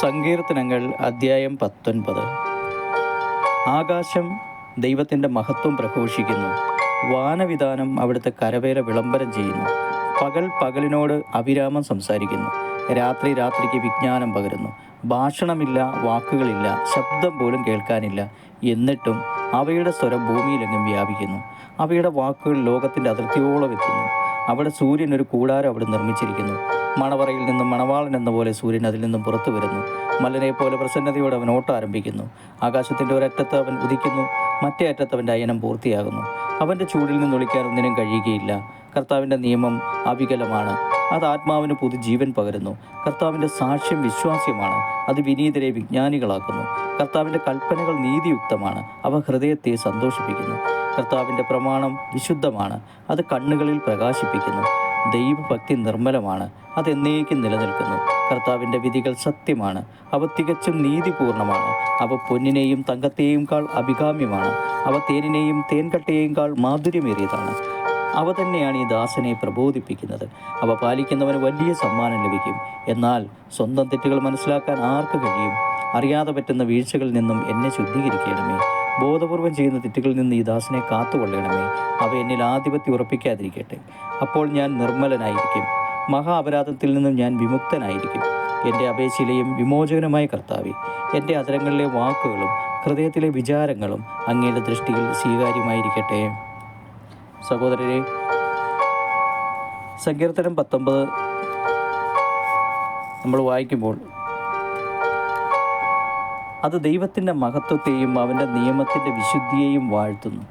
സങ്കീർത്തനങ്ങൾ അദ്ധ്യായം പത്തൊൻപത്. ആകാശം ദൈവത്തിന്റെ മഹത്വം പ്രഘോഷിക്കുന്നു. വാനവിധാനം അവിടുത്തെ കരവേല വിളംബരം ചെയ്യുന്നു. പകൽ പകലിനോട് അവിരാമം സംസാരിക്കുന്നു. രാത്രി രാത്രിക്ക് വിജ്ഞാനം പകരുന്നു. ഭാഷണമില്ല വാക്കുകളില്ല ശബ്ദം പോലും കേൾക്കാനില്ല. എന്നിട്ടും അവയുടെ സ്വരം ഭൂമിയിലെങ്ങും വ്യാപിക്കുന്നു. അവയുടെ വാക്കുകൾ ലോകത്തിന്റെ അതിർത്തിയോളം എത്തുന്നു. അവിടെ സൂര്യൻ ഒരു കൂടാരം അവിടെ നിർമ്മിച്ചിരിക്കുന്നു. മണവറയിൽ നിന്നും മണവാളൻ എന്ന പോലെ സൂര്യൻ അതിൽ നിന്നും പുറത്തു വരുന്നു. മല്ലനെ പോലെ പ്രസന്നതയോടെ അവൻ ഓട്ടം ആരംഭിക്കുന്നു. ആകാശത്തിന്റെ ഒരറ്റത്ത് അവൻ ഉദിക്കുന്നു. മറ്റേ അറ്റത്ത് അവന്റെ അയനം പൂർത്തിയാകുന്നു. അവന്റെ ചൂടിൽ നിന്ന് ഒളിക്കാൻ ഒന്നിനും കഴിയുകയില്ല. കർത്താവിന്റെ നിയമം അവികലമാണ്. അത് ആത്മാവിന് പുതുജീവൻ പകരുന്നു. കർത്താവിന്റെ സാക്ഷ്യം വിശ്വാസ്യമാണ്. അത് വിനീതരെ വിജ്ഞാനികളാക്കുന്നു. കർത്താവിന്റെ കൽപ്പനകൾ നീതിയുക്തമാണ്. അവ ഹൃദയത്തെ സന്തോഷിപ്പിക്കുന്നു. കർത്താവിന്റെ പ്രമാണം വിശുദ്ധമാണ്. അത് കണ്ണുകളിൽ പ്രകാശിപ്പിക്കുന്നു. ദൈവഭക്തി നിർമ്മലമാണ്. അതെന്നേക്കും നിലനിൽക്കുന്നു. കർത്താവിന്റെ വിധികൾ സത്യമാണ്. അവ തികച്ചും നീതിപൂർണമാണ്. അവ പൊന്നിനെയും തങ്കത്തെയും കാൾ അഭികാമ്യമാണ്. അവ തേനിനെയും തേൻകട്ടയെയും കാൾ മാധുര്യമേറിയതാണ്. അവ തന്നെയാണ് ഈ ദാസനെ പ്രബോധിപ്പിക്കുന്നത്. അവ പാലിക്കുന്നവന് വലിയ സമ്മാനം ലഭിക്കും. എന്നാൽ സ്വന്തം തെറ്റുകൾ മനസ്സിലാക്കാൻ ആർക്ക് കഴിയും? അറിയാതെ പറ്റുന്ന വീഴ്ചകളിൽ നിന്നും എന്നെ ശുദ്ധീകരിക്കണമേ. ബോധപൂർവം ചെയ്യുന്ന തെറ്റുകളിൽ നിന്ന് ഈ ദാസനെ കാത്തുകൊള്ളണമേ. അവ എന്നിൽ ആധിപത്യം ഉറപ്പിക്കാതിരിക്കട്ടെ. അപ്പോൾ ഞാൻ നിർമ്മലനായിരിക്കും. മഹാ അപരാധത്തിൽ നിന്നും ഞാൻ വിമുക്തനായിരിക്കും. എന്റെ അപേക്ഷയിലെയും വിമോചകനുമായ കർത്താവെ എന്റെ അതരങ്ങളിലെ വാക്കുകളും ഹൃദയത്തിലെ വിചാരങ്ങളും അങ്ങയുടെ ദൃഷ്ടിയിൽ സ്വീകാര്യമായിരിക്കട്ടെ. സഹോദരരെ സങ്കീർത്തനം പത്തൊമ്പത് നമ്മൾ വായിക്കുമ്പോൾ അത് ദൈവത്തിന്റെ മഹത്വത്തെയും അവന്റെ നിയമത്തിന്റെ വിശുദ്ധിയെയും വാഴ്ത്തുന്നു.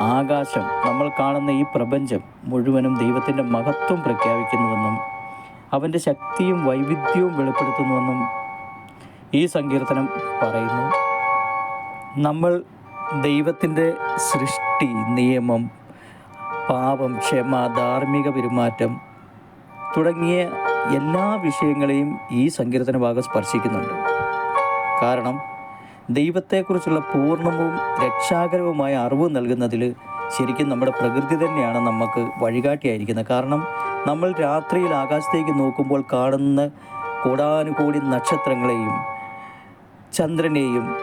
ആകാശം നമ്മൾ കാണുന്ന ഈ പ്രപഞ്ചം മുഴുവനും ദൈവത്തിന്റെ മഹത്വം പ്രഖ്യാപിക്കുന്നുവെന്നും അവന്റെ ശക്തിയും വൈവിധ്യവും വെളിപ്പെടുത്തുന്നുവെന്നും ഈ സങ്കീർത്തനം പറയുന്നു. നമ്മൾ ദൈവത്തിന്റെ സൃഷ്ടി നിയമം പാപം ക്ഷമ ധാർമ്മിക പെരുമാറ്റം തുടങ്ങിയ എല്ലാ വിഷയങ്ങളെയും ഈ സങ്കീർത്തന ഭാഗം സ്പർശിക്കുന്നുണ്ട്. കാരണം ദൈവത്തെക്കുറിച്ചുള്ള പൂർണവും രക്ഷാകരവുമായ അറിവ് നൽകുന്നതിൽ ശരിക്കും നമ്മുടെ പ്രകൃതി തന്നെയാണ് നമുക്ക് വഴികാട്ടിയായിരിക്കുന്നത്. കാരണം നമ്മൾ രാത്രിയിൽ ആകാശത്തേക്ക് നോക്കുമ്പോൾ കാണുന്ന കോടാനുകോടി നക്ഷത്രങ്ങളെയും ചന്ദ്രനെയും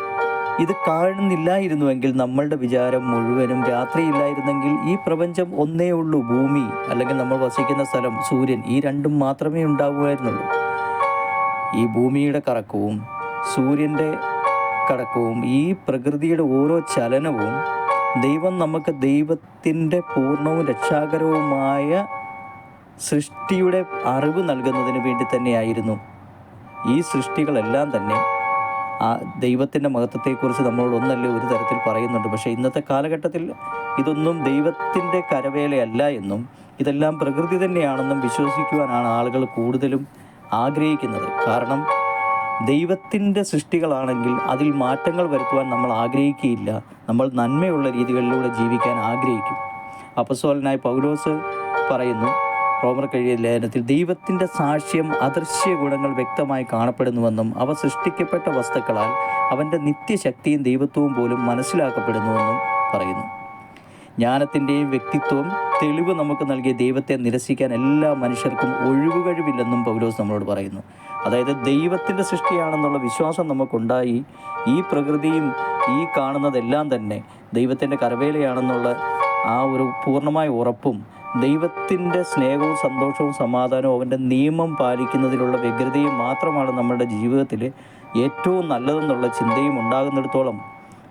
ഇത് കാണുന്നില്ലായിരുന്നുവെങ്കിൽ നമ്മളുടെ വിചാരം മുഴുവനും രാത്രിയില്ലായിരുന്നെങ്കിൽ ഈ പ്രപഞ്ചം ഒന്നേ ഉള്ളൂ ഭൂമി അല്ലെങ്കിൽ നമ്മൾ വസിക്കുന്ന സ്ഥലം സൂര്യൻ. ഈ രണ്ടും മാത്രമേ ഉണ്ടാവുമായിരുന്നുള്ളൂ. ഈ ഭൂമിയുടെ കറക്കവും സൂര്യന്റെ കടക്കവും ഈ പ്രകൃതിയുടെ ഓരോ ചലനവും ദൈവം നമുക്ക് ദൈവത്തിന്റെ പൂർണവും രക്ഷാകരവുമായ സൃഷ്ടിയുടെ അറിവ് നൽകുന്നതിന് വേണ്ടി തന്നെയായിരുന്നു ഈ സൃഷ്ടികളെല്ലാം തന്നെ. ആ ദൈവത്തിന്റെ മഹത്വത്തെക്കുറിച്ച് നമ്മളോട് ഒന്നല്ലേ ഒരു തരത്തിൽ പറയുന്നുണ്ട്. പക്ഷേ ഇന്നത്തെ കാലഘട്ടത്തിൽ ഇതൊന്നും ദൈവത്തിന്റെ കരവേലയല്ല എന്നും ഇതെല്ലാം പ്രകൃതി തന്നെയാണെന്നും വിശ്വസിക്കുവാനാണ് ആളുകൾ കൂടുതലും ആഗ്രഹിക്കുന്നത്. കാരണം ദൈവത്തിന്റെ സൃഷ്ടികളാണെങ്കിൽ അതിൽ മാറ്റങ്ങൾ വരുത്തുവാൻ നമ്മൾ ആഗ്രഹിക്കുകയില്ല. നമ്മൾ നന്മയുള്ള രീതികളിലൂടെ ജീവിക്കാൻ ആഗ്രഹിക്കും. അപ്പസോലനായ പൗലോസ് പറയുന്നു റോമർ കഴിയ ലേഖനത്തിൽ ദൈവത്തിന്റെ സാക്ഷ്യം അദൃശ്യ ഗുണങ്ങൾ വ്യക്തമായി കാണപ്പെടുന്നുവെന്നും അവ സൃഷ്ടിക്കപ്പെട്ട വസ്തുക്കളാൽ അവന്റെ നിത്യശക്തിയും ദൈവത്വവും പോലും മനസ്സിലാക്കപ്പെടുന്നുവെന്നും പറയുന്നു. ജ്ഞാനത്തിന്റെയും വ്യക്തിത്വവും തെളിവ് നമുക്ക് നൽകിയ ദൈവത്തെ നിരസിക്കാൻ എല്ലാ മനുഷ്യർക്കും ഒഴിവുകഴിവില്ലെന്നും പൗലോസ് നമ്മളോട് പറയുന്നു. അതായത് ദൈവത്തിന്റെ സൃഷ്ടിയാണെന്നുള്ള വിശ്വാസം നമുക്കുണ്ടായി. ഈ പ്രകൃതിയും ഈ കാണുന്നതെല്ലാം തന്നെ ദൈവത്തിന്റെ കരവേലയാണെന്നുള്ള ആ ഒരു പൂർണമായ ഉറപ്പും ദൈവത്തിന്റെ സ്നേഹവും സന്തോഷവും സമാധാനവും അവന്റെ നിയമം പാലിക്കുന്നതിലുള്ള വ്യഗ്രതയും മാത്രമാണ് നമ്മുടെ ജീവിതത്തിൽ ഏറ്റവും നല്ലതെന്നുള്ള ചിന്തയും ഉണ്ടാകുന്നിടത്തോളം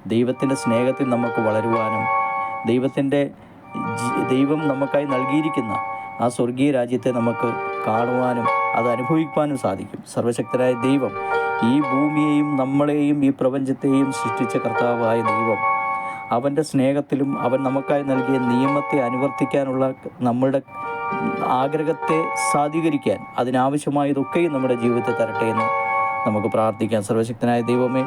ദൈവത്തിന്റെ സ്നേഹത്തിൽ നമുക്ക് വളരുവാനും ദൈവത്തിന്റെ ദൈവം നമുക്കായി നൽകിയിരിക്കുന്ന ആ സ്വർഗീയ രാജ്യത്തെ നമുക്ക് കാണുവാനും അത് അനുഭവിക്കുവാനും സാധിക്കും. സർവശക്തരായ ദൈവം ഈ ഭൂമിയെയും നമ്മളെയും ഈ പ്രപഞ്ചത്തെയും സൃഷ്ടിച്ച കർത്താവായ ദൈവം അവന്റെ സ്നേഹത്തിലും അവൻ നമുക്കായി നൽകിയ നിയമത്തെ അനുവർത്തിക്കാനുള്ള നമ്മളുടെ ആഗ്രഹത്തെ സാധീകരിക്കാൻ അതിനാവശ്യമായതൊക്കെയും നമ്മുടെ ജീവിതത്തെ തരട്ടെ എന്ന് നമുക്ക് പ്രാർത്ഥിക്കാം. സർവശക്തനായ ദൈവമേ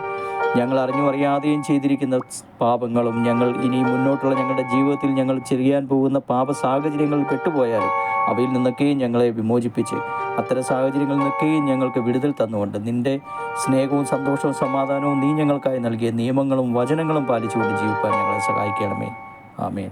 ഞങ്ങൾ അറിഞ്ഞു അറിയാതെയും ചെയ്തിരിക്കുന്ന പാപങ്ങളും ഞങ്ങൾ ഇനി മുന്നോട്ടുള്ള ഞങ്ങളുടെ ജീവിതത്തിൽ ഞങ്ങൾ ചെയ്യാൻ പോകുന്ന പാപ സാഹചര്യങ്ങളിൽ പെട്ടുപോയാലും അവയിൽ നിന്നൊക്കെയും ഞങ്ങളെ വിമോചിപ്പിച്ച് അത്തരം സാഹചര്യങ്ങളിൽ നിൽക്കുകയും ഞങ്ങൾക്ക് വിടുതൽ തന്നുകൊണ്ട് നിന്റെ സ്നേഹവും സന്തോഷവും സമാധാനവും നീ ഞങ്ങൾക്കായി നൽകിയ നിയമങ്ങളും വചനങ്ങളും പാലിച്ചുകൊണ്ട് ജീവിക്കാൻ ഞങ്ങളെ സഹായിക്കണമേ. ആമേൻ.